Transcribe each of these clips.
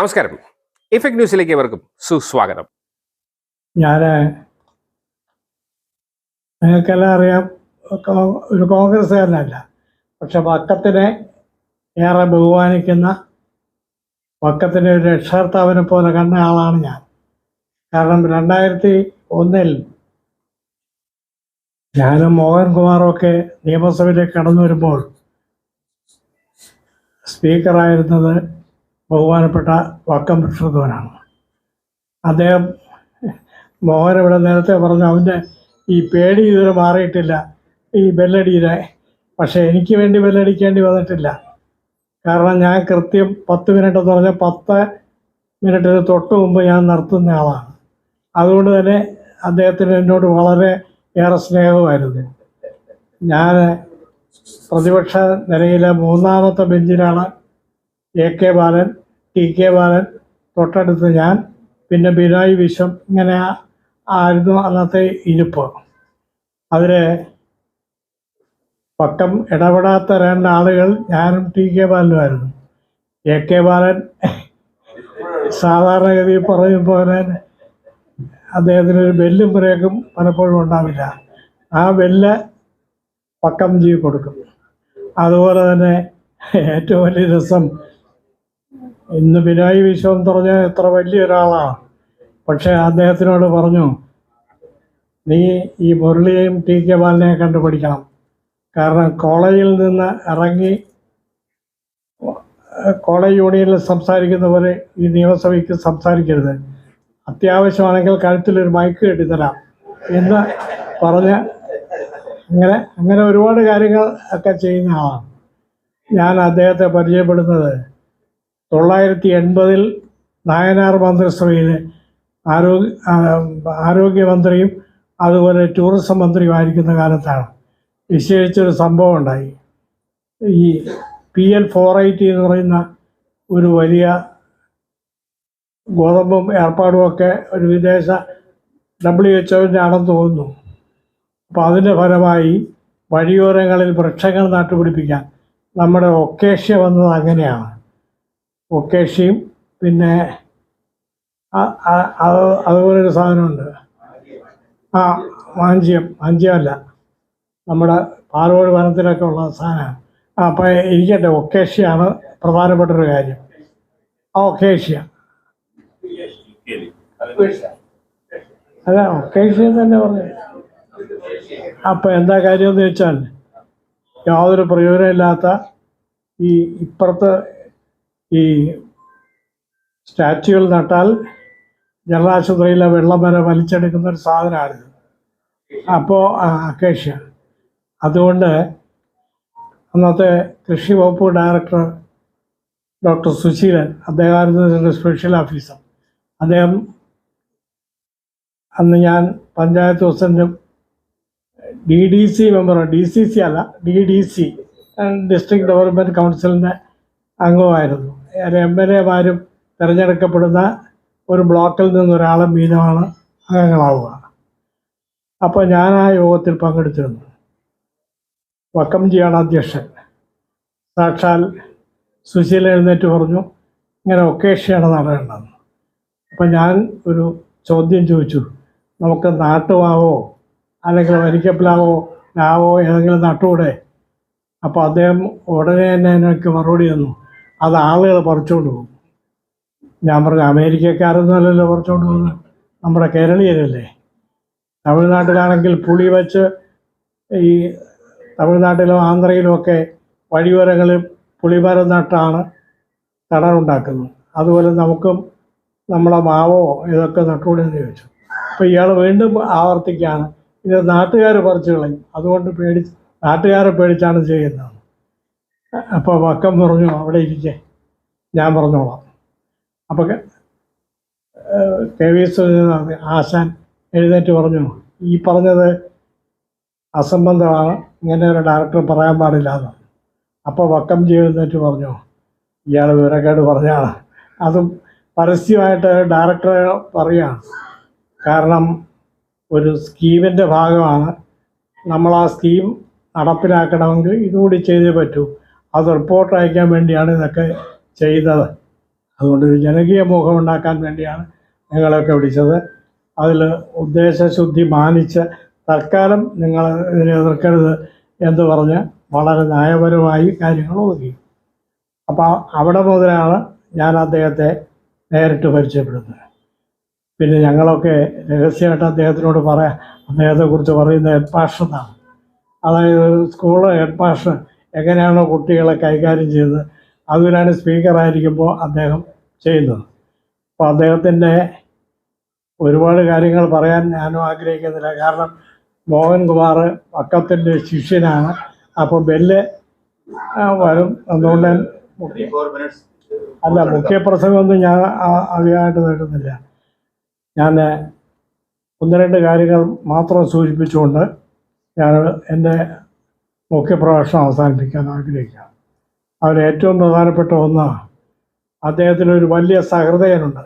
നമസ്കാരം. ഇഫക്ട് ന്യൂസിലേക്ക് ഏവർക്കും സുസ്വാഗതം. ഞാൻ നിങ്ങൾക്കെല്ലാം അറിയാം ഒരു കോൺഗ്രസ്സുകാരനല്ല പക്ഷെ വക്കത്തിനെ ഏറെ ബഹുമാനിക്കുന്ന വക്കത്തിന്റെ ഒരു രക്ഷകർത്താവിനെ പോലെ കണ്ട ആളാണ് ഞാൻ. കാരണം രണ്ടായിരത്തി ഒന്നിൽ ഞാനും മോഹൻകുമാറും ഒക്കെ നിയമസഭയിലേക്ക് കടന്നു വരുമ്പോൾ സ്പീക്കറായിരുന്നത് ബഹുമാനപ്പെട്ട വക്കം വിഷ്ണുധവനാണ് അദ്ദേഹം മോഹൻ ഇവിടെ നേരത്തെ പറഞ്ഞു അവന്റെ ഈ പേടി ഇതുവരെ മാറിയിട്ടില്ല. ഈ ബെല്ലടിയുടെ പക്ഷേ എനിക്ക് വേണ്ടി ബെല്ലടിക്കേണ്ടി വന്നിട്ടില്ല. കാരണം ഞാൻ കൃത്യം പത്ത് മിനിറ്റ് എന്ന് പറഞ്ഞാൽ പത്ത് മിനിറ്റിന് തൊട്ട് മുമ്പ് ഞാൻ നിർത്തുന്ന ആളാണ്. അതുകൊണ്ട് തന്നെ അദ്ദേഹത്തിന് എന്നോട് വളരെ ഏറെ സ്നേഹമായിരുന്നു. ഞാൻ പ്രതിപക്ഷ നിലയിലെ മൂന്നാമത്തെ ബെഞ്ചിലാണ് A K Balan T K Balan തൊട്ടടുത്ത് ഞാൻ പിന്നെ ബിനോയ് വിശ്വം ഇങ്ങനെ ആയിരുന്നു അന്നത്തെ ഇരിപ്പ്. അതിൽ പക്കം ഇടപെടാത്ത രണ്ടാളുകൾ ഞാനും ടി കെ ബാലനുമായിരുന്നു. എ കെ ബാലൻ സാധാരണഗതി പറയും പോലെ അദ്ദേഹത്തിന് ഒരു ബെല്ലും ബ്രേക്കും പലപ്പോഴും ഉണ്ടാവില്ല. ആ ബെല്ല് പക്കം ജീ കൊടുക്കും. അതുപോലെ തന്നെ ഏറ്റവും വലിയ രസം ഇന്ന് ബിനായി വിശ്വം പറഞ്ഞാൽ എത്ര വലിയ ഒരാളാണ് പക്ഷേ അദ്ദേഹത്തിനോട് പറഞ്ഞു നീ ഈ മുരളിയെയും ടി. കെ. ബാലിനെയും കണ്ടുപിടിക്കണം കാരണം കോളേജിൽ നിന്ന് ഇറങ്ങി കോളേജ് യൂണിയനിൽ സംസാരിക്കുന്നവരെ ഈ നിയമസഭയ്ക്ക് സംസാരിക്കരുത്. അത്യാവശ്യമാണെങ്കിൽ കഴുത്തിലൊരു മൈക്ക് കെട്ടിത്തരാം എന്ന് പറഞ്ഞ് അങ്ങനെ അങ്ങനെ ഒരുപാട് കാര്യങ്ങൾ ഒക്കെ ചെയ്യുന്ന ആളാണ്. ഞാൻ അദ്ദേഹത്തെ പരിചയപ്പെടുന്നത് തൊള്ളായിരത്തി എൺപതിൽ നായനാർ മന്ത്രിസഭയിൽ ആരോഗ്യ ആരോഗ്യമന്ത്രിയും അതുപോലെ ടൂറിസം മന്ത്രിയുമായിരിക്കുന്ന കാലത്താണ് വിശേഷിച്ചൊരു സംഭവം ഉണ്ടായി ഈ പി എൽ ഫോർ എയ്റ്റി എന്ന് പറയുന്ന ഒരു വലിയ ഗോതമ്പും ഏർപ്പാടും ഒക്കെ ഒരു വിദേശ ഡബ്ല്യു എച്ച് ഒന്റെ ആണെന്ന് തോന്നുന്നു. അപ്പോൾ അതിന്റെ ഫലമായി വഴിയോരങ്ങളിൽ വൃക്ഷങ്ങൾ നട്ടുപിടിപ്പിക്കാൻ നമ്മുടെ ഒക്കേഷ്യ വന്നത് അങ്ങനെയാണ്. ഒക്കേഷ്യയും പിന്നെ അത് അതുപോലൊരു സാധനമുണ്ട്. ആ വാഞ്ചിയം. വാഞ്ചിയമല്ല. നമ്മുടെ പാലോട് വനത്തിലൊക്കെ ഉള്ള സാധനമാണ്. അപ്പം ഇരിക്കട്ടെ. ഒക്കേഷ്യയാണ് പ്രധാനപ്പെട്ടൊരു കാര്യം. ആ ഒക്കേഷ്യ. അല്ല ഒക്കേഷ്യ തന്നെ പറഞ്ഞു. അപ്പം എന്താ കാര്യം എന്ന് വെച്ചാൽ യാതൊരു പ്രയോജനമില്ലാത്ത ഈ ഇപ്പുറത്ത് ഈ സ്റ്റാച്യുകൾ നട്ടാൽ ജലാശുപത്രിയിലെ വെള്ളം വരെ വലിച്ചെടുക്കുന്ന ഒരു സാധനമാണിത്. അപ്പോൾ അക്കേഷ്യ. അതുകൊണ്ട് അന്നത്തെ കൃഷി വകുപ്പ് ഡയറക്ടർ ഡോക്ടർ സുശീലൻ അദ്ദേഹമായിരുന്നു ഇതിന്റെ സ്പെഷ്യൽ ഓഫീസർ. അദ്ദേഹം അന്ന് ഞാൻ പഞ്ചായത്ത് പ്രസിഡന്റും D D C member D C C അല്ല D D C district development കൗൺസിലിന്റെ അംഗമായിരുന്നു എം എൽ എമാരും തിരഞ്ഞെടുക്കപ്പെടുന്ന ഒരു ബ്ലോക്കിൽ നിന്ന് ഒരാളും വീതമാണ് അംഗങ്ങളാവുക. അപ്പോൾ ഞാൻ ആ യോഗത്തിൽ പങ്കെടുത്തിരുന്നു. വക്കം വക്കംജിയാണ് അധ്യക്ഷൻ. സാക്ഷാൽ സുശീല എഴുന്നേറ്റ് പറഞ്ഞു ഇങ്ങനെ ഒക്കേഷയാണ് നടേണ്ടതെന്ന് അപ്പം ഞാൻ ഒരു ചോദ്യം ചോദിച്ചു നമുക്ക് നാട്ടുമാവോ അല്ലെങ്കിൽ വരിക്കപ്പിലാവോ ലാവോ ഏതെങ്കിലും നട്ടുകൂടെ? അപ്പോൾ അദ്ദേഹം ഉടനെ തന്നെ എനിക്ക് മറുപടി തന്നു. അത് ആളുകൾ പറിച്ചുകൊണ്ട് പോകും. ഞാൻ പറഞ്ഞ അമേരിക്കക്കാരൊന്നും അല്ലല്ലോ പറിച്ചുകൊണ്ട് പോകുന്നത്. നമ്മുടെ കേരളീയരല്ലേ? തമിഴ്നാട്ടിലാണെങ്കിൽ പുളി വച്ച് ഈ തമിഴ്നാട്ടിലും ആന്ധ്രയിലും ഒക്കെ വഴിയോരങ്ങളിൽ പുളിമരം നട്ടാണ് തടറുണ്ടാക്കുന്നത് അതുപോലെ നമുക്കും നമ്മളെ മാവോ ഇതൊക്കെ നട്ടുകൊണ്ടെന്ന് ചോദിച്ചു. അപ്പോൾ ഇയാൾ വീണ്ടും ആവർത്തിക്കുകയാണ്. ഇത് നാട്ടുകാർ പറിച്ചു കളയും. അതുകൊണ്ട് പേടി നാട്ടുകാരെ പേടിച്ചാണ് ചെയ്യുന്നത്. അപ്പോൾ വക്കം പറഞ്ഞു അവിടെ ഇരിക്കേ. ഞാൻ പറഞ്ഞോളാം. അപ്പോൾ കെ വി എസ് ആശാൻ എഴുന്നേറ്റ് പറഞ്ഞു. ഈ പറഞ്ഞത് അസംബന്ധമാണ് ഇങ്ങനെ ഒരു ഡയറക്ടർ പറയാൻ പാടില്ല എന്ന്. അപ്പോൾ വക്കം ചെയ്യുന്നേറ്റ് പറഞ്ഞു. ഇയാൾ വിവരക്കേട് പറഞ്ഞാണ്. അതും പരസ്യമായിട്ട് ഡയറക്ടറെ പറയുകയാണ്. കാരണം ഒരു സ്കീമിന്റെ ഭാഗമാണ്. നമ്മൾ ആ സ്കീം നടപ്പിലാക്കണമെങ്കിൽ ഇതുകൂടി ചെയ്തേ പറ്റൂ. അത് റിപ്പോർട്ട് അയക്കാൻ വേണ്ടിയാണ് ഇതൊക്കെ ചെയ്തത്. അതുകൊണ്ട് ഒരു ജനകീയ മുഖം ഉണ്ടാക്കാൻ വേണ്ടിയാണ് നിങ്ങളെയൊക്കെ വിളിച്ചത്. അതിൽ ഉദ്ദേശശുദ്ധി മാനിച്ച് തൽക്കാലം നിങ്ങൾ ഇതിനെ എതിർക്കരുത് എന്ന് പറഞ്ഞ് വളരെ ന്യായപരമായി കാര്യങ്ങൾ ഒതുക്കി. അപ്പോൾ അവിടെ മുതലാണ് ഞാൻ അദ്ദേഹത്തെ നേരിട്ട് പരിചയപ്പെടുന്നത്. പിന്നെ ഞങ്ങളൊക്കെ രഹസ്യമായിട്ട് അദ്ദേഹത്തിനോട് പറയാം അദ്ദേഹത്തെക്കുറിച്ച് പറയുന്ന ഹെഡ് മാസ്റ്റർ അതായത് സ്കൂൾ ഹെഡ് മാസ്റ്റർ എങ്ങനെയാണോ കുട്ടികളെ കൈകാര്യം ചെയ്യുന്നത്? അതിലാണ് സ്പീക്കറായിരിക്കുമ്പോൾ അദ്ദേഹം ചെയ്യുന്നത്. അപ്പോൾ അദ്ദേഹത്തിന്റെ ഒരുപാട് കാര്യങ്ങൾ പറയാൻ ഞാനും ആഗ്രഹിക്കുന്നില്ല. കാരണം മോഹൻകുമാർ പക്കത്തിന്റെ ശിഷ്യനാണ്. അപ്പോൾ ബെല്ല് വരും. അതുകൊണ്ട് അല്ല മുഖ്യപ്രസംഗമൊന്നും ഞാൻ അധികമായിട്ട് നേടുന്നില്ല. ഞാൻ ഒന്ന് രണ്ട് കാര്യങ്ങൾ മാത്രം സൂചിപ്പിച്ചുകൊണ്ട് ഞാൻ എന്റെ മുഖ്യപ്രഭാഷണം അവസാനിപ്പിക്കാൻ ആഗ്രഹിക്കാം. അതിൽ ഏറ്റവും പ്രധാനപ്പെട്ട ഒന്ന് അദ്ദേഹത്തിന് ഒരു വലിയ സഹൃദയനുണ്ട്.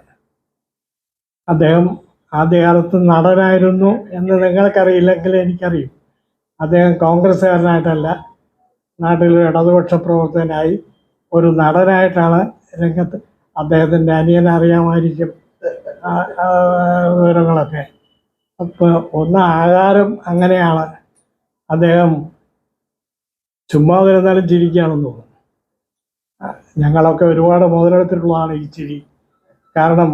അദ്ദേഹം ആദ്യകാലത്ത് നടനായിരുന്നു എന്ന് നിങ്ങൾക്കറിയില്ലെങ്കിൽ എനിക്കറിയും. അദ്ദേഹം കോൺഗ്രസ്സുകാരനായിട്ടല്ല നാട്ടിൽ ഇടതുപക്ഷ പ്രവർത്തകനായി ഒരു നടനായിട്ടാണ് രംഗത്ത് അദ്ദേഹത്തിന്റെ അനിയനെ അറിയാമായിരിക്കും വിവരങ്ങളൊക്കെ. അപ്പോൾ ഒന്ന് ആകാരം അങ്ങനെയാണ് അദ്ദേഹം ചുമ്മാതിരുന്നാലും ചിരിക്കുകയാണെന്ന് തോന്നുന്നു. ഞങ്ങളൊക്കെ ഒരുപാട് മുതലെടുത്തിട്ടുള്ളതാണ് ഈ ചിരി. കാരണം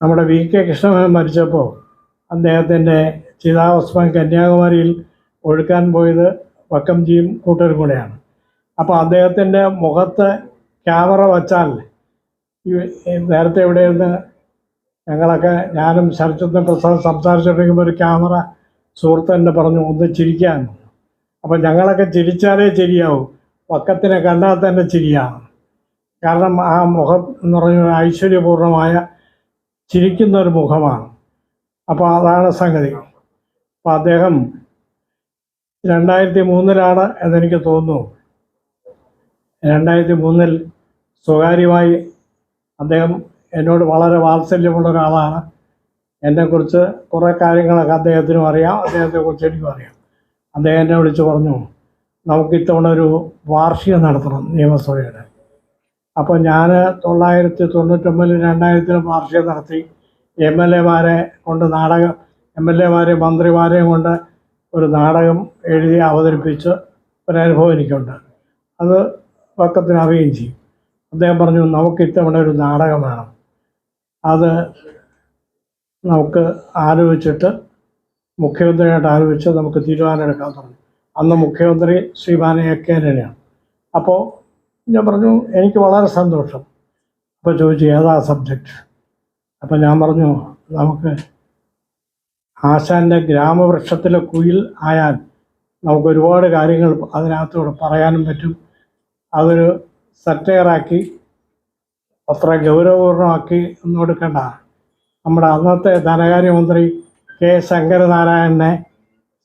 നമ്മുടെ വി കെ കൃഷ്ണമേനോൻ മരിച്ചപ്പോൾ അദ്ദേഹത്തിന്റെ ചിതാവസ്മം കന്യാകുമാരിയിൽ ഒഴുക്കാൻ പോയത് വക്കംജിയും കൂട്ടരും കൂടെയാണ്. അപ്പോൾ അദ്ദേഹത്തിന്റെ മുഖത്ത് ക്യാമറ വച്ചാൽ നേരത്തെ ഇവിടെ ഞങ്ങളൊക്കെ ഞാനും ശരത്ചന്ദ്ര പ്രസാദ് സംസാരിച്ചിട്ടുണ്ടെങ്കിൽ ഒരു ക്യാമറ സുഹൃത്ത് തന്നെ പറഞ്ഞു ഒന്ന് ചിരിക്കാൻ. അപ്പം ഞങ്ങളൊക്കെ ചിരിച്ചാലേ ചിരിയാവും. പക്കത്തിനെ കണ്ടാൽ തന്നെ ചിരിയാണ് കാരണം ആ മുഖം എന്ന് പറഞ്ഞ ഐശ്വര്യപൂർണമായ ചിരിക്കുന്ന ഒരു മുഖമാണ്. അപ്പോൾ അതാണ് സംഗതി. അപ്പോൾ അദ്ദേഹം രണ്ടായിരത്തി മൂന്നിലാണ് എന്നെനിക്ക് തോന്നുന്നു. രണ്ടായിരത്തി മൂന്നിൽ സ്വകാര്യമായി അദ്ദേഹം എന്നോട് വളരെ വാത്സല്യമുള്ള ഒരാളാണ്. എന്നെക്കുറിച്ച് കുറേ കാര്യങ്ങളൊക്കെ അദ്ദേഹത്തിനും അറിയാം. അദ്ദേഹത്തെക്കുറിച്ച് എനിക്കും അറിയാം. അദ്ദേഹം എന്നെ വിളിച്ച് പറഞ്ഞു നമുക്ക് ഇത്തവണ ഒരു വാർഷികം നടത്തണം നിയമസഭയുടെ. അപ്പോൾ ഞാൻ തൊള്ളായിരത്തി തൊണ്ണൂറ്റൊമ്പതിൽ രണ്ടായിരത്തിൽ വാർഷികം നടത്തി. എം എൽ എമാരെ കൊണ്ട് നാടകം എം എൽ എമാരെയും മന്ത്രിമാരെയും കൊണ്ട് ഒരു നാടകം എഴുതി അവതരിപ്പിച്ച് ഒരനുഭവം എനിക്കുണ്ട്. അത് പക്കത്തിന് അറിയുകയും ചെയ്യും. അദ്ദേഹം പറഞ്ഞു നമുക്ക് ഇത്തവണ ഒരു നാടകം വേണം. അത് നമുക്ക് ആലോചിച്ചിട്ട് മുഖ്യമന്ത്രിയായിട്ട് ആലോചിച്ച് നമുക്ക് തീരുമാനം എടുക്കാൻ പറഞ്ഞു അന്ന് മുഖ്യമന്ത്രി ശ്രീ കെ അപ്പോൾ ഞാൻ പറഞ്ഞു എനിക്ക് വളരെ സന്തോഷം. അപ്പോൾ ചോദിച്ചു ഏതാ സബ്ജക്റ്റ് അപ്പോൾ ഞാൻ പറഞ്ഞു നമുക്ക് ആശാന്റെ ഗ്രാമവൃക്ഷത്തിലെ കുയിൽ ആയാൽ നമുക്ക് ഒരുപാട് കാര്യങ്ങൾ അതിനകത്തൂടെ പറയാനും പറ്റും. അതൊരു സറ്റയറാക്കി അത്ര ഗൗരവപൂർണമാക്കി ഒന്നും എടുക്കേണ്ട നമ്മുടെ അന്നത്തെ ധനകാര്യമന്ത്രി കെ ശങ്കരനാരായണനെ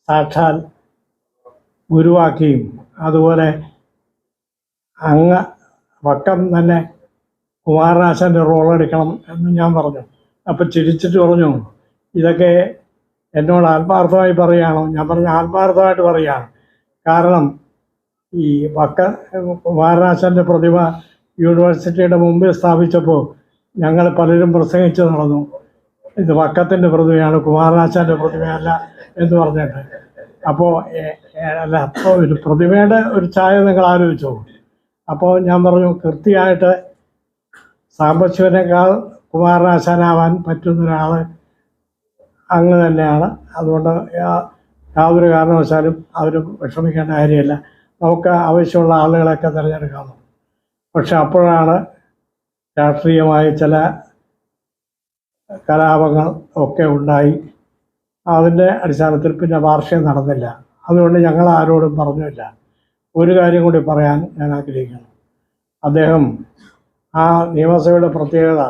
സാക്ഷാൽ ഗുരുവാക്കിയും അതുപോലെ അങ്ങ് വക്കം തന്നെ കുമാരനാശാന്റെ റോളെടുക്കണം എന്ന് ഞാൻ പറഞ്ഞു. അപ്പം ചിരിച്ചിട്ട് പറഞ്ഞു ഇതൊക്കെ എന്നോട് ആത്മാർത്ഥമായി പറയുകയാണോ ഞാൻ പറഞ്ഞു ആത്മാർത്ഥമായിട്ട് പറയുകയാണ് കാരണം ഈ വക്ക കുമാരനാശാന്റെ പ്രതിമ യൂണിവേഴ്സിറ്റിയുടെ മുമ്പിൽ സ്ഥാപിച്ചപ്പോൾ ഞങ്ങൾ പലരും പ്രസംഗിച്ച് നടന്നു. ഇത് വക്കത്തിന്റെ പ്രതിമയാണ് കുമാരനാശാന്റെ പ്രതിമയല്ല എന്ന് പറഞ്ഞിട്ട്. അപ്പോൾ അല്ല അപ്പോൾ ഒരു പ്രതിമയുടെ ഒരു ചായ നിങ്ങൾ ആലോചിച്ചു. അപ്പോൾ ഞാൻ പറഞ്ഞു കൃത്യമായിട്ട് സാമ്പശിവനേക്കാൾ കുമാരനാശാനാവാൻ പറ്റുന്ന ഒരാൾ അങ്ങ് തന്നെയാണ്. അതുകൊണ്ട് യാതൊരു കാരണവശാലും അവർ വിഷമിക്കേണ്ട കാര്യമില്ല. നമുക്ക് ആവശ്യമുള്ള ആളുകളെയൊക്കെ തിരഞ്ഞെടുക്കാമെന്ന് പക്ഷെ അപ്പോഴാണ് രാഷ്ട്രീയമായ ചില കലാപങ്ങൾ ഒക്കെ ഉണ്ടായി. അതിന്റെ അടിസ്ഥാനത്തിൽ പിന്നെ വാർഷികം നടന്നില്ല. അതുകൊണ്ട് ഞങ്ങൾ ആരോടും പറഞ്ഞില്ല. ഒരു കാര്യം കൂടി പറയാൻ ഞാൻ ആഗ്രഹിക്കുന്നു. അദ്ദേഹം ആ നിയമസഭയുടെ പ്രത്യേകത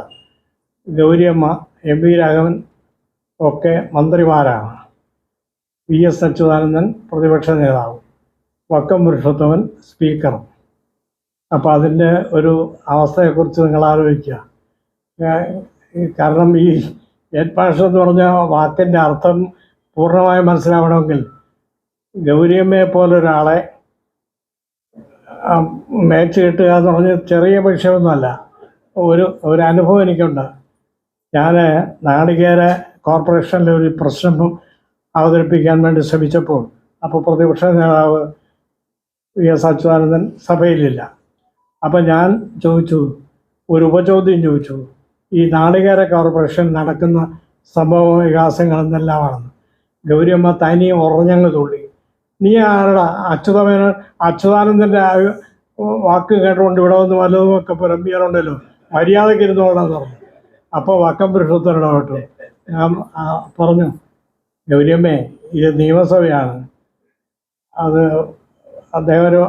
ഗൗരിയമ്മ എം വി രാഘവൻ ഒക്കെ മന്ത്രിമാരാണ്. വി എസ് അച്യുതാനന്ദൻ പ്രതിപക്ഷ നേതാവ് വക്കം പുരുഷോത്തമൻ സ്പീക്കർ. അപ്പോൾ അതിന്റെ ഒരു അവസ്ഥയെക്കുറിച്ച് നിങ്ങൾ ആലോചിക്കുക. കാരണം ഈ എൻ ഭാഷ എന്ന് പറഞ്ഞ വാക്കിന്റെ അർത്ഥം പൂർണമായി മനസ്സിലാവണമെങ്കിൽ ഗൗരിയമ്മയെ പോലൊരാളെ മേച്ച് കിട്ടുക എന്ന് പറഞ്ഞ ചെറിയ വിഷയമൊന്നുമല്ല. ഒരു ഒരു അനുഭവം എനിക്കുണ്ട്. ഞാൻ നാളികേര കോർപ്പറേഷനിലെ ഒരു പ്രശ്നം അവതരിപ്പിക്കാൻ വേണ്ടി ശ്രമിച്ചപ്പോൾ അപ്പോൾ പ്രതിപക്ഷ നേതാവ് വി എസ് അച്യുതാനന്ദൻ സഭയിലില്ല. അപ്പം ഞാൻ ചോദിച്ചു ഒരു ഉപചോദ്യം ചോദിച്ചു. ഈ നാളികേര കോർപ്പറേഷൻ നടക്കുന്ന സംഭവ വികാസങ്ങൾ എന്തെല്ലാമാണെന്ന് ഗൗരിയമ്മ തനി ഉറഞ്ഞങ്ങ് തുള്ളി. നീ ആരുടെ? അച്യുതമേന അച്യുതാനന്ദന്റെ വാക്ക് കേട്ടുകൊണ്ട് ഇവിടെ വന്ന് വല്ലതും ഒക്കെ പുലമ്പിയാറുണ്ടല്ലോ? മര്യാദയ്ക്ക് ഇരുന്നോളാന്ന് പറഞ്ഞു. അപ്പോൾ വക്കം പുരുഷത്തരുടെ ഞാൻ പറഞ്ഞു ഗൗരിയമ്മേ ഇത് നിയമസഭയാണ്. അത് അദ്ദേഹം ഒരു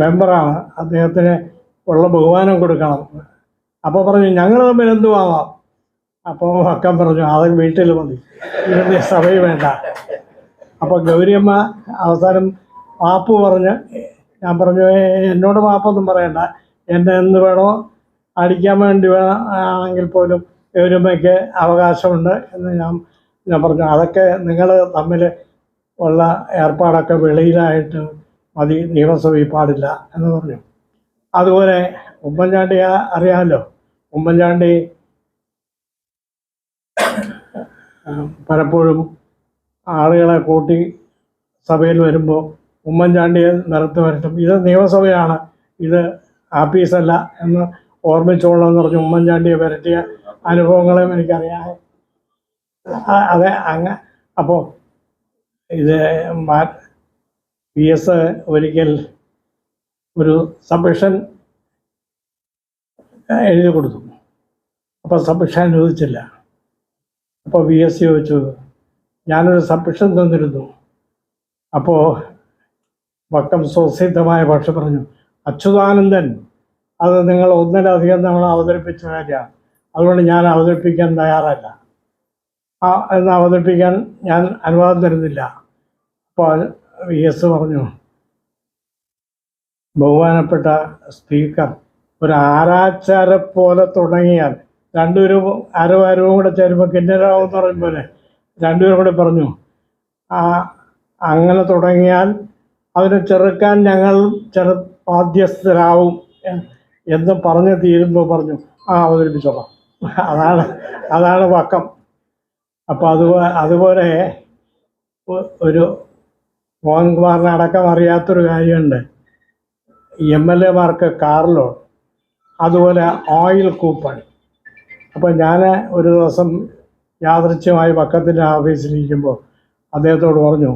മെമ്പറാണ്. അദ്ദേഹത്തിന് ഉള്ള ബഹുമാനം കൊടുക്കണം. അപ്പോൾ പറഞ്ഞു ഞങ്ങൾ തമ്മിൽ എന്തുവാവാം അപ്പോൾ അക്കൻ പറഞ്ഞു അത് വീട്ടിൽ മതി ഇതിന് സഭയിൽ വേണ്ട. അപ്പോൾ ഗൗരിയമ്മ അവസാനം മാപ്പ് പറഞ്ഞ് ഞാൻ പറഞ്ഞു "ഏ, എന്നോട് മാപ്പൊന്നും പറയണ്ട. എന്നെ എന്ത് വേണോ അടിക്കാൻ വേണ്ടി വേണം ആണെങ്കിൽ പോലും ഗൗരിയമ്മയ്ക്ക് അവകാശമുണ്ട് എന്ന് ഞാൻ ഞാൻ പറഞ്ഞു. അതൊക്കെ നിങ്ങൾ തമ്മിൽ ഉള്ള ഏർപ്പാടൊക്കെ വെളിയിലായിട്ട് മതി. നിയമസഭയിൽ പാടില്ല എന്ന് പറഞ്ഞു. അതുപോലെ ഉമ്മൻചാണ്ടിയ അറിയാമല്ലോ? ഉമ്മൻചാണ്ടി പലപ്പോഴും ആളുകളെ കൂട്ടി സഭയിൽ വരുമ്പോൾ ഉമ്മൻചാണ്ടിയെ നിരത്ത് വരട്ടും. ഇത് നിയമസഭയാണ്. ഇത് ആപ്പീസല്ല എന്ന് ഓർമ്മിച്ചോളെന്ന് പറഞ്ഞ് ഉമ്മൻചാണ്ടിയെ വരട്ടിയ അനുഭവങ്ങളും എനിക്കറിയാം. അതെ അങ്ങ അപ്പോൾ ഇത് പി എസ് ഒരിക്കൽ ഒരു സബ്മിഷൻ എഴുതി കൊടുത്തു. അപ്പോൾ സബ്മിഷൻ അനുവദിച്ചില്ല. അപ്പോൾ വി എസ് സി ചോദിച്ചു ഞാനൊരു സബ്മിഷൻ തന്നിരുന്നു. അപ്പോൾ വക്കം സ്വസിദ്ധമായ ഭാഷ പറഞ്ഞു അച്യുതാനന്ദൻ അത് നിങ്ങൾ ഒന്നിലധികം നമ്മൾ അവതരിപ്പിച്ച കാര്യമാണ്. അതുകൊണ്ട് ഞാൻ അവതരിപ്പിക്കാൻ തയ്യാറല്ല. ആ എന്ന് അവതരിപ്പിക്കാൻ ഞാൻ അനുവാദം തരുന്നില്ല. അപ്പോൾ വി എസ് പറഞ്ഞു ബഹുമാനപ്പെട്ട സ്പീക്കർ ഒരു ആരാച്ചാര പോലെ തുടങ്ങിയാൽ രണ്ടുപേരും അരവാരവും അരവും കൂടെ ചേരുമ്പോൾ കിന്നരാവും എന്ന് പറയും പോലെ രണ്ടുപേരും കൂടെ പറഞ്ഞു ആ അങ്ങനെ തുടങ്ങിയാൽ അതിനെ ചെറുക്കാൻ ഞങ്ങൾ ചെറു ബാധ്യസ്ഥരാവും എന്ന് പറഞ്ഞ് തീരുമ്പോൾ പറഞ്ഞു ആ അവതരിപ്പിച്ചോളാം. അതാണ് അതാണ് വക്കം. അപ്പോൾ അത് അതുപോലെ ഒരു മോഹൻകുമാറിനെ അടക്കം അറിയാത്തൊരു കാര്യമുണ്ട്. എം എൽ എമാർക്ക് ലോൺ അതുപോലെ ഓയിൽ കൂപ്പൺ അപ്പോൾ ഞാൻ ഒരു ദിവസം യാദൃച്ഛ്യമായി പക്കത്തിന്റെ ഓഫീസിലിരിക്കുമ്പോൾ അദ്ദേഹത്തോട് പറഞ്ഞു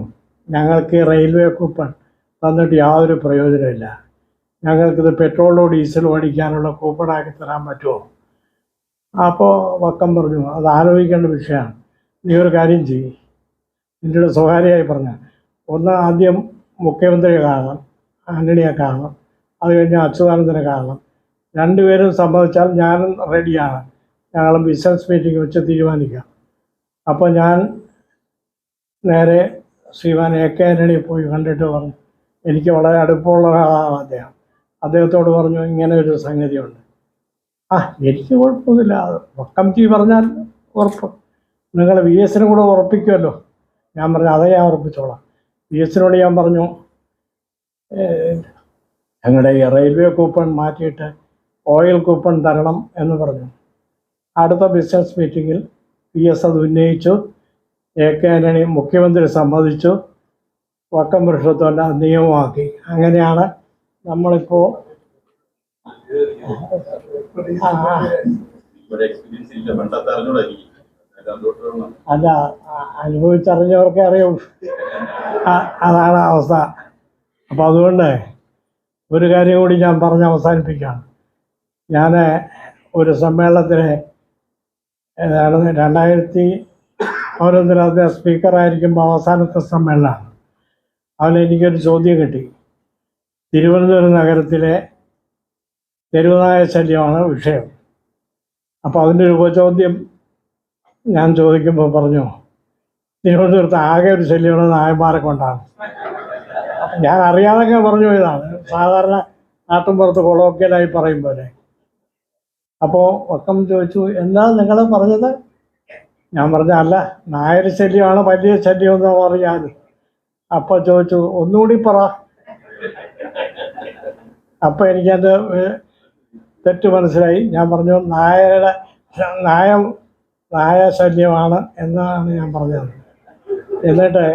ഞങ്ങൾക്ക് റെയിൽവേ കൂപ്പൺ തന്നിട്ട് യാതൊരു പ്രയോജനമില്ല ഞങ്ങൾക്കിത് പെട്രോളോ ഡീസലോ അടിക്കാനുള്ള കൂപ്പണാക്കി തരാൻ പറ്റുമോ? അപ്പോൾ വക്കം പറഞ്ഞു അത് ആലോചിക്കേണ്ട വിഷയമാണ്. നീ ഒരു കാര്യം ചെയ്യ്. നിന്റെ സ്വകാര്യമായി പറഞ്ഞ ഒന്ന് ആദ്യം മുഖ്യമന്ത്രിയെ കാണണം ആന്റണിയെ കാണണം അത് കഴിഞ്ഞ് അച്യുതാനന്ദനെ കാണണം രണ്ടുപേരും സമ്മതിച്ചാൽ ഞാനും റെഡിയാണ്. ഞങ്ങൾ ബിസിനസ് മീറ്റിംഗ് വെച്ച് തീരുമാനിക്കാം. അപ്പോൾ ഞാൻ നേരെ ശ്രീമാൻ എ കെ ആന്റണിയെ പോയി കണ്ടിട്ട് പറഞ്ഞു എനിക്ക് വളരെ അടുപ്പമുള്ള ആളാണ് അദ്ദേഹം. അദ്ദേഹത്തോട് പറഞ്ഞു ഇങ്ങനെ ഒരു സംഗതിയുണ്ട്. ആ എനിക്ക് കുഴപ്പമൊന്നുമില്ല. കമ്മിറ്റി പറഞ്ഞാൽ ഉറപ്പ്. നിങ്ങൾ വി എസിനും കൂടെ ഉറപ്പിക്കുമല്ലോ. ഞാൻ പറഞ്ഞു അതേ ഞാൻ ഉറപ്പിച്ചോളാം. വി എസിനോട് ഞാൻ പറഞ്ഞു "ഏഹ്, ഞങ്ങളുടെ റെയിൽവേ കൂപ്പൺ മാറ്റിയിട്ട് ഓയിൽ കൂപ്പൺ തരണം എന്ന് പറഞ്ഞു. അടുത്ത ബിസിനസ് മീറ്റിങ്ങിൽ പി എസ് അത് ഉന്നയിച്ചു. എ കെ ആന്റണി മുഖ്യമന്ത്രി സമ്മതിച്ചു. വക്കം വൃക്ഷത്തോന്റെ നിയമമാക്കി. അങ്ങനെയാണ് നമ്മളിപ്പോൾ അല്ല അനുഭവിച്ചറിഞ്ഞവർക്കേ അറിയൂ. അതാണ് അവസ്ഥ. അപ്പം അതുകൊണ്ട് ഒരു കാര്യം കൂടി ഞാൻ പറഞ്ഞ് അവസാനിപ്പിക്കുകയാണ്. ഞാൻ ഒരു സമ്മേളനത്തിന് ഏതാണ് രണ്ടായിരത്തി പതിനൊന്നിൽ അദ്ദേഹം സ്പീക്കറായിരിക്കുമ്പോൾ അവസാനത്തെ സമ്മേളനമാണ്. അതിൽ എനിക്കൊരു ചോദ്യം കിട്ടി. തിരുവനന്തപുരം നഗരത്തിലെ തെരുവനായ ശല്യമാണ് വിഷയം. അപ്പോൾ അതിന്റെ ഒരു ഉപചോദ്യം ഞാൻ ചോദിക്കുമ്പോൾ പറഞ്ഞു തിരുവനന്തപുരത്ത് ആകെ ഒരു ശല്യമുള്ള നായന്മാരെ കൊണ്ടാണ്. ഞാൻ അറിയാതൊക്കെ പറഞ്ഞു പോയതാണ്. സാധാരണ നാട്ടിൻപുറത്ത് കൊളോക്കിയലായി പറയും പോലെ. അപ്പോൾ ഒക്കം ചോദിച്ചു എന്താ നിങ്ങൾ പറഞ്ഞത്? ഞാൻ പറഞ്ഞ അല്ല നായർ ശല്യമാണ് വലിയ ശല്യം എന്ന് പറഞ്ഞാൽ അപ്പോൾ ചോദിച്ചു ഒന്നുകൂടി പറ. അപ്പോൾ എനിക്കത് തെറ്റ് മനസ്സിലായി. ഞാൻ പറഞ്ഞു നായയുടെ നായ നായ ശല്യമാണ് എന്നാണ് ഞാൻ പറഞ്ഞത്. എന്നിട്ട്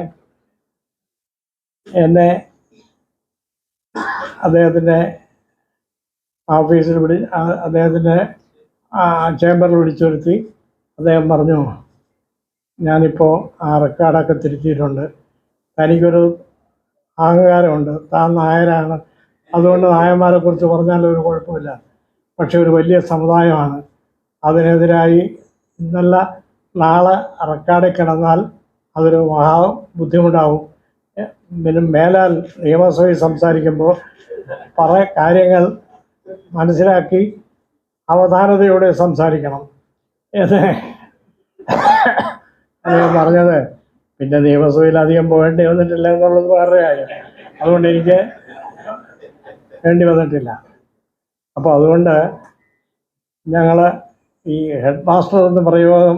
എന്നെ അദ്ദേഹത്തിന്റെ ഓഫീസിൽ വിളി അദ്ദേഹത്തിന്റെ ചേംബറിൽ വിളിച്ചു വരുത്തി അദ്ദേഹം പറഞ്ഞു ഞാനിപ്പോൾ ആ റെക്കോർഡൊക്കെ തിരുത്തിയിട്ടുണ്ട്. തനിക്കൊരു അഹങ്കാരമുണ്ട്. താൻ നായരാണ്. അതുകൊണ്ട് നായന്മാരെ കുറിച്ച് പറഞ്ഞാൽ ഒരു കുഴപ്പമില്ല. പക്ഷെ ഒരു വലിയ സമുദായമാണ്. അതിനെതിരായി ഇന്നല്ല നാളെ റെക്കോർഡിൽ കിടന്നാൽ അതൊരു മഹാ ബുദ്ധിമുട്ടാവും. പിന്നെ മേലാൽ നിയമസഭയിൽ സംസാരിക്കുമ്പോൾ പറ കാര്യങ്ങൾ മനസ്സിലാക്കി അവധാനതയോടെ സംസാരിക്കണം. എന്ന് അദ്ദേഹം പറഞ്ഞത് പിന്നെ നിയമസഭയിൽ അധികം പോകേണ്ടി വന്നിട്ടില്ല എന്നുള്ളത് വേറെ കാര്യം. അതുകൊണ്ട് എനിക്ക് വേണ്ടി വന്നിട്ടില്ല. അപ്പോൾ അതുകൊണ്ട് ഞങ്ങൾ ഈ ഹെഡ് മാസ്റ്റർ എന്ന് പ്രയോഗം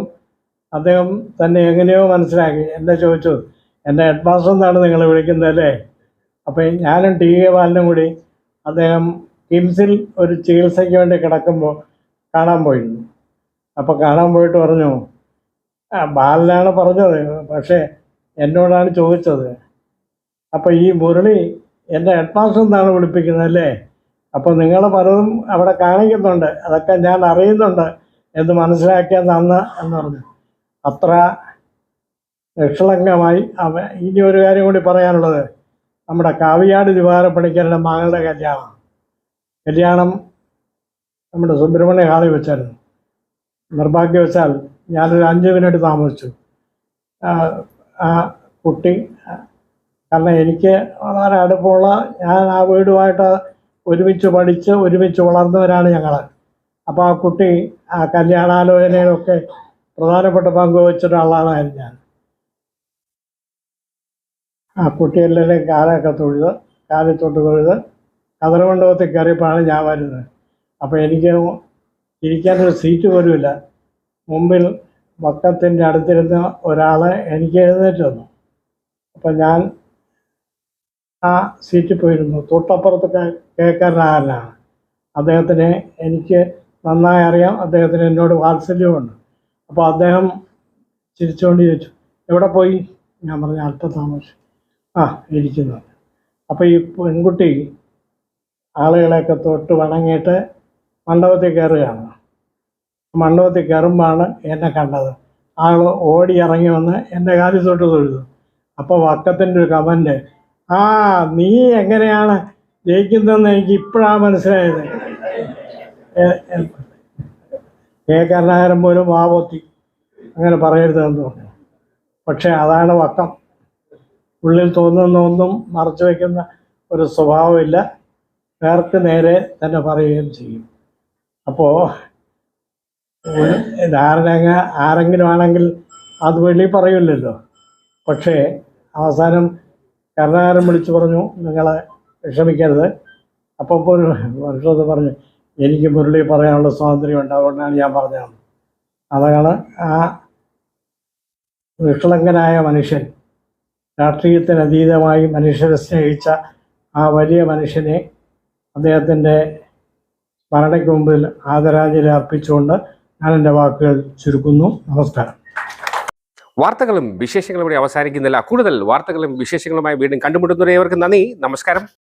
അദ്ദേഹം തന്നെ എങ്ങനെയോ മനസ്സിലാക്കി. എന്നെ ചോദിച്ചു എന്റെ ഹെഡ് മാസ്റ്റർ എന്നാണ് നിങ്ങൾ വിളിക്കുന്നത് അല്ലേ? അപ്പോൾ ഞാനും ടി കെ ബാലനും കൂടി അദ്ദേഹം കിംസിൽ ഒരു ചികിത്സയ്ക്ക് വേണ്ടി കിടക്കുമ്പോൾ കാണാൻ പോയിരുന്നു. അപ്പോൾ കാണാൻ പോയിട്ട് പറഞ്ഞു ആ ബാലനാണ് പറഞ്ഞത് പക്ഷേ എന്നോടാണ് ചോദിച്ചത്. അപ്പോൾ ഈ മുരളി എന്റെ ഹെഡ് മാസ്റ്റർ എന്നാണ് വിളിപ്പിക്കുന്നത് അല്ലേ? അപ്പോൾ നിങ്ങൾ പലതും അവിടെ കാണിക്കുന്നുണ്ട് അതൊക്കെ ഞാൻ അറിയുന്നുണ്ട് എന്ന് മനസ്സിലാക്കിയ നന്ന് എന്ന് പറഞ്ഞു. അത്ര നിഷ്കളങ്കമായി അവ ഇനി ഒരു കാര്യം കൂടി പറയാനുള്ളത്. നമ്മുടെ കാവിയാട് ദിവാരപ്പണിക്കരുടെ മകളുടെ കല്യാണം. കല്യാണം നമ്മുടെ സുബ്രഹ്മണ്യ ഹാളിൽ വെച്ചായിരുന്നു. നിർഭാഗ്യവശാൽ ഞാനൊരു അഞ്ച് മിനിറ്റ് താമസിച്ചു. ആ, കുട്ടി കാരണം എനിക്ക് വളരെ അടുപ്പമുള്ള ഞാൻ ആ വീടുമായിട്ട് ഒരുമിച്ച് പഠിച്ച് ഒരുമിച്ച് വളർന്നവരാണ് ഞങ്ങൾ അപ്പോൾ ആ കുട്ടി ആ കല്യാണാലോചനയിലൊക്കെ പ്രധാനപ്പെട്ട പങ്ക് വഹിച്ചൊരാളാണ് ഞാൻ. ആ കുട്ടിയെല്ലാം കാലൊക്കെ തൊഴുത് കാലിൽ തൊട്ട് തൊഴുത് കതിർമണ്ഡപത്തിൽ കയറിയപ്പോഴാണ് ഞാൻ വരുന്നത്. അപ്പോൾ എനിക്ക് ഇരിക്കാനൊരു സീറ്റ് പോലുമില്ല മുമ്പിൽ വക്കത്തിന്റെ അടുത്തിരുന്ന ഒരാളെ എനിക്ക് എഴുന്നേറ്റ് വന്നു. അപ്പം ഞാൻ ആ സീറ്റിൽ പോയിരുന്നു. തൊട്ടപ്പുറത്ത് കേ- അദ്ദേഹത്തിന് എനിക്ക് നന്നായി അറിയാം. അദ്ദേഹത്തിന് എന്നോട് വാത്സല്യമുണ്ട്. അപ്പോൾ അദ്ദേഹം ചിരിച്ചുകൊണ്ട് ചോദിച്ചു എവിടെ പോയി? ഞാൻ പറഞ്ഞു അല്പതാമസം ആ ഇരിക്കുന്നു. അപ്പോൾ ഈ പെൺകുട്ടി ആളുകളെയൊക്കെ തൊട്ട് വണങ്ങിയിട്ട് മണ്ഡപത്തിൽ കയറുകയാണ്. മണ്ഡപത്തിൽ കയറുമ്പോഴാണ് എന്നെ കണ്ടത്. ആൾ ഓടി ഇറങ്ങി വന്ന് എന്റെ കാലി തൊട്ട് തൊഴുതു. അപ്പോൾ വക്കത്തിന്റെ ഒരു കമന്റ് ആ നീ എങ്ങനെയാണ് ജയിക്കുന്നതെന്ന് എനിക്ക് ഇപ്പോഴാണ് മനസ്സിലായത്. കെ കരുണാകരൻ പോലും വാപൊത്തി അങ്ങനെ പറയരുതെന്ന് തോന്നുന്നു പക്ഷേ അതാണ് വക്കം. ഉള്ളിൽ തോന്നുന്ന ഒന്നും മറച്ചു വയ്ക്കുന്ന ഒരു സ്വഭാവമില്ല. നേർക്ക് നേരെ തന്നെ പറയുകയും ചെയ്യും. അപ്പോൾ ധാരണ ആരെങ്കിലും ആണെങ്കിൽ അത് വെളി പറയില്ലല്ലോ. പക്ഷേ അവസാനം കരുണാകരൻ വിളിച്ചു പറഞ്ഞു നിങ്ങളെ വിഷമിക്കരുത്. അപ്പോൾ ഒരു വർഷത്ത് പറഞ്ഞു എനിക്ക് മുരളി പറയാനുള്ള സ്വാതന്ത്ര്യമുണ്ട് അതുകൊണ്ടാണ് ഞാൻ പറഞ്ഞത്. അതാണ് ആ നിഷ്കളങ്കനായ മനുഷ്യൻ. രാഷ്ട്രീയത്തിന് അതീതമായി മനുഷ്യരെ സ്നേഹിച്ച ആ വലിയ മനുഷ്യനെ അദ്ദേഹത്തിന്റെ സ്മരണയ്ക്ക് മുമ്പിൽ ആദരാഞ്ജലി അർപ്പിച്ചുകൊണ്ട് ഞാൻ എന്റെ വാക്കുകൾ ചുരുക്കുന്നു. നമസ്കാരം. വാർത്തകളും വിശേഷങ്ങളും ഇവിടെ അവസാനിക്കുന്നില്ല. കൂടുതൽ വാർത്തകളും വിശേഷങ്ങളുമായി വീണ്ടും കണ്ടുമുട്ടുന്നവരേവർക്ക് നന്ദി. നമസ്കാരം.